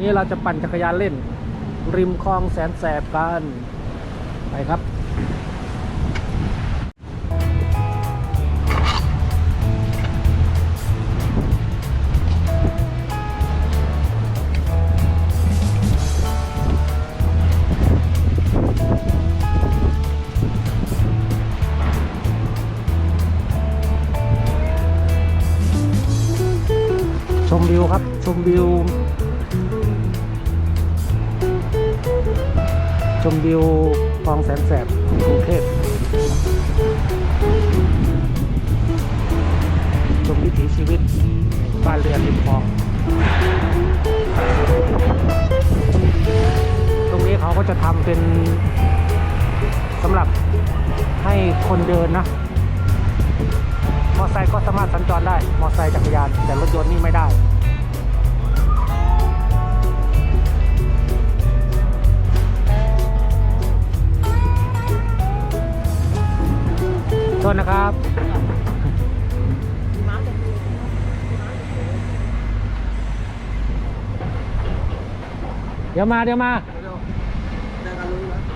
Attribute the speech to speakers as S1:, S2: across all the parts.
S1: นี้เราจะปั่นจักรยานเล่น ริมคลองแสนแสบกัน ไปครับ ชมวิวครับ ชมวิว มวิวคลองแสนแสบกรุงเทพชมวิถีชีวิตบ้านเรือนริมคลอง ตรงนี้เขาก็จะทำเป็นสำหรับให้คนเดินนะ มอไซค์ก็สามารถสัญจรได้ มอไซค์จักรยาน แต่รถยนต์นี่ไม่ได้ ดี๋ยวมาเดี๋ยวมา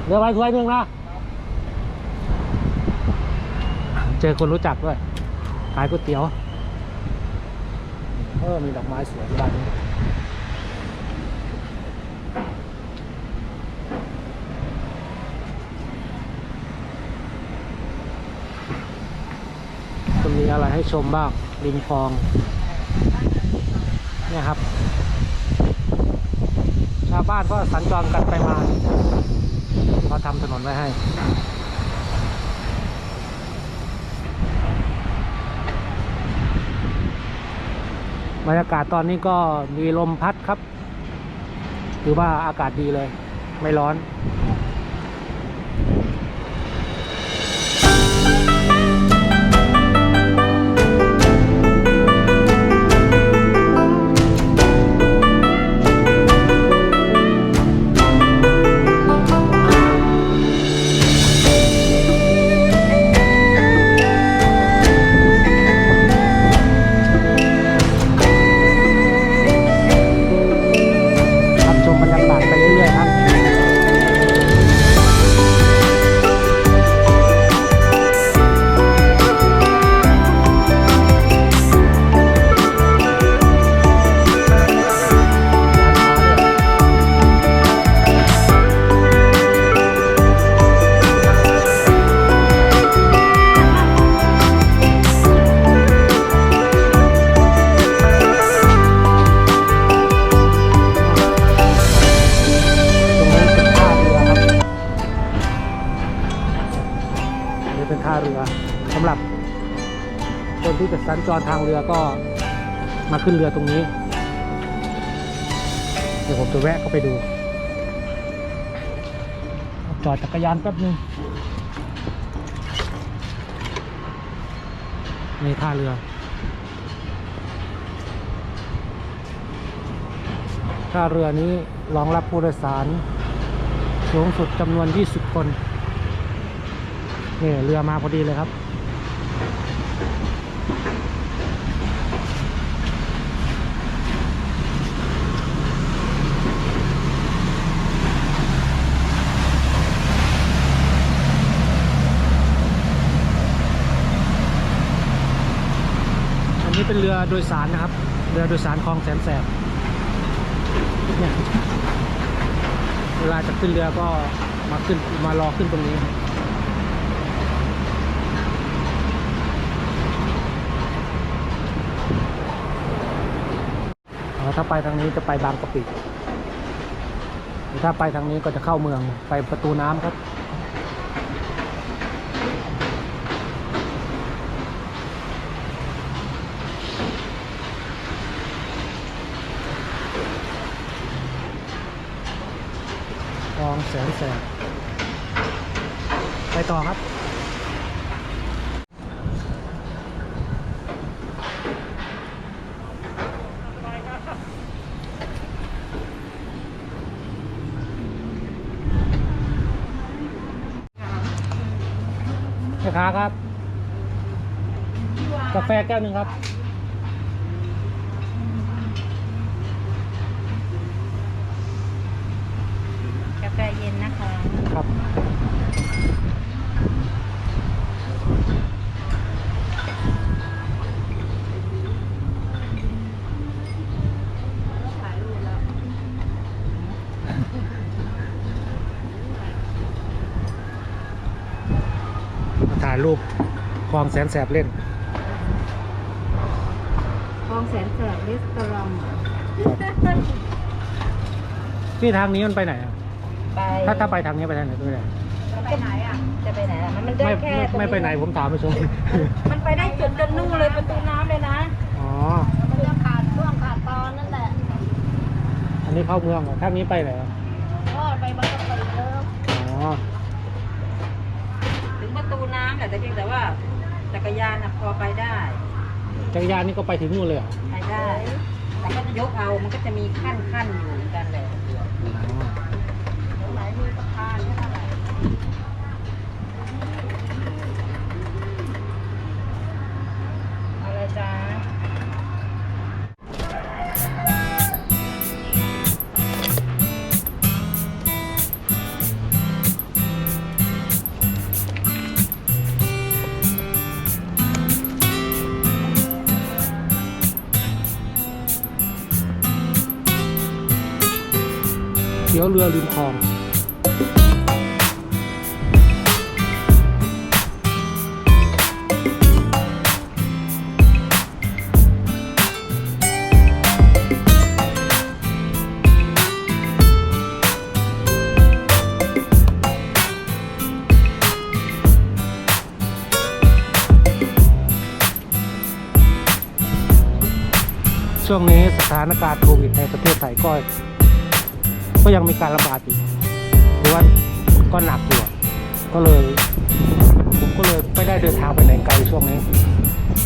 S1: เดี๋ยวไปคุยหนึ่งนะเจอคนรู้จักด้วยขายก๋วยเตี๋ยวเออมีดอกไม้สวยร้านนี้มีอะไรให้ชมบ้างริมคลองเนี่ยครับ ชาวบ้านก็สัญจรกันไปมาเขาทำถนนไว้ให้บรรยากาศตอนนี้ก็มีลมพัดครับ ถือว่าอากาศดีเลย ไม่ร้อน สัญจรทางเรือก็มาขึ้นเรือตรงนี้ เดี๋ยวผมจะแวะเข้าไปดู จอดจักรยานแป๊บนึงนี่ท่าเรือ ท่าเรือนี้รองรับผู้โดยสารสูงสุดจำนวน 20 คนนี่เรือมาพอดีเลยครับ เป็นเรือโดยสารนะครับ เรือโดยสารคลองแสนแสบเนี่ยเวลาจะขึ้นเรือก็มาขึ้นมารอขึ้นตรงนี้ถ้าไปทางนี้จะไปบางกะปิถ้าไปทางนี้ก็จะเข้าเมืองไปประตูน้ำครับ แสนแสบไปต่อครับ แม่ค้าครับ กาแฟแก้วหนึ่งครับ
S2: เย็นนะคะ
S1: ครับ
S2: ถ่ายรูปแล้ว
S1: มาถ่ายรูปคลองแสนแสบเล่น
S2: คลองแสนแสบรีสตอรอง
S1: ที่ทางนี้มันไปไหนอะ
S2: ไป
S1: ถ้าถ้าไปทางนี้ไปทางไหนไปไหน
S2: ไปไหนอะ จะไปไหนอะ มันได้
S1: ไม่
S2: แค่
S1: ไม่
S2: ตรง
S1: ไม่ไปไหนผมถามไปชม
S2: มันไปได้จุดจนนู่นเลยประตูน้ำเลยนะ
S1: อ๋อ
S2: มันจะขาดช่วงขาดตอนนั่นแหละ
S1: อันนี้เข้าเมืองเหรอทางนี้ไปไหนอะ
S2: ก็ไปบางกะปิเลิฟ
S1: อ๋อ
S2: ถึงประตูน้ำแหละแต่เพียงแต่ว่า จักรยานน่ะพอไปได้
S1: จักรยานนี่ก็ไปถึงนู่นเลยเหรอ
S2: ไปได้ แต่ก็ยกเอา มันก็จะมีขั้นขั้นๆอยู่เหมือนกันแหละ
S1: อ๋อ ยวเรือริมคลองช่วงนี้สถานการณ์โควิดในประเทศไทยก็ ก็ยังมีการระบาดอยู่หรือว่าก็หนักอยู่ก็เลยผมก็เลยไม่ได้เดินทางไปไหนไกลช่วงนี้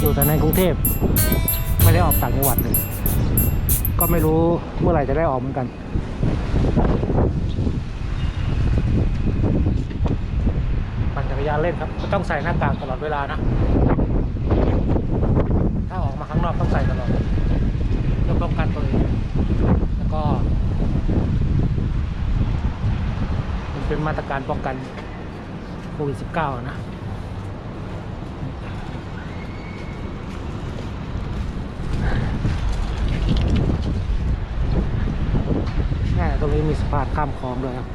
S1: อยู่แต่ในกรุงเทพไม่ได้ออกต่างจังหวัดเลยก็ไม่รู้เมื่อไหร่จะได้ออกเหมือนกัน ปั่นจักรยานเล่นครับก็ต้องใส่หน้ากากตลอดเวลานะ ถ้าออกมาข้างนอกต้องใส่ตลอดเพื่อป้องกันตัวเองแล้วก็ เป็นมาตรการป้องกันโควิด -19 นะแน่ตรงนี้มีสะพานข้ามคลองด้วยครับ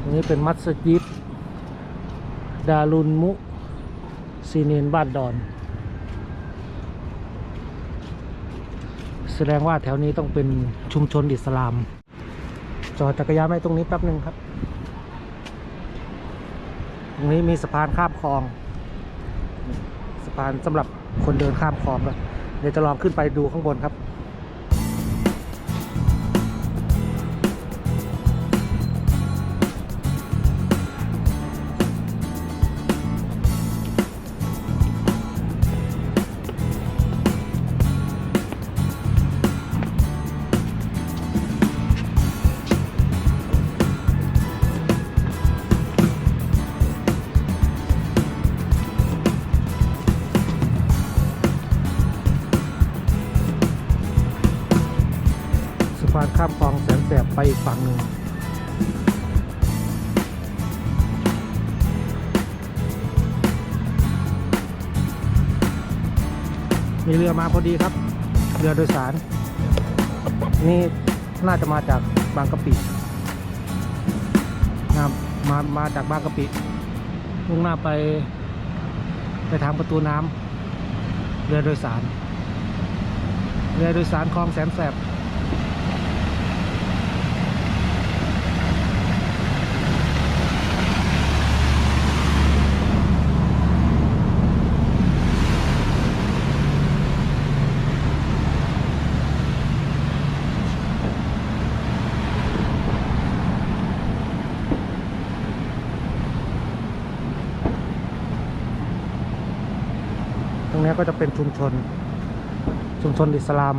S1: ตรงนี้เป็นมัสยิดดารุนมุซีเนนบ้านดอน แสดงว่าแถวนี้ต้องเป็นชุมชนอิสลาม จอดจักรยานไว้ตรงนี้แป๊บหนึ่งครับ ตรงนี้มีสะพานข้ามคลอง สะพานสำหรับคนเดินข้ามคลองด้วยเดี๋ยวจะลองขึ้นไปดูข้างบนครับ ข้ามคลองแสนแสบไปอีกฝั่งหนึ่งมีเรือมาพอดีครับ เรือโดยสาร นี่น่าจะมาจากบางกะปินะมามาจากบางกะปิมุ่งหน้าไป ไปทางประตูน้ำเรือโดยสาร เรือโดยสารคลองแสนแสบ ก็จะเป็นชุมชน ชุมชนอิสลาม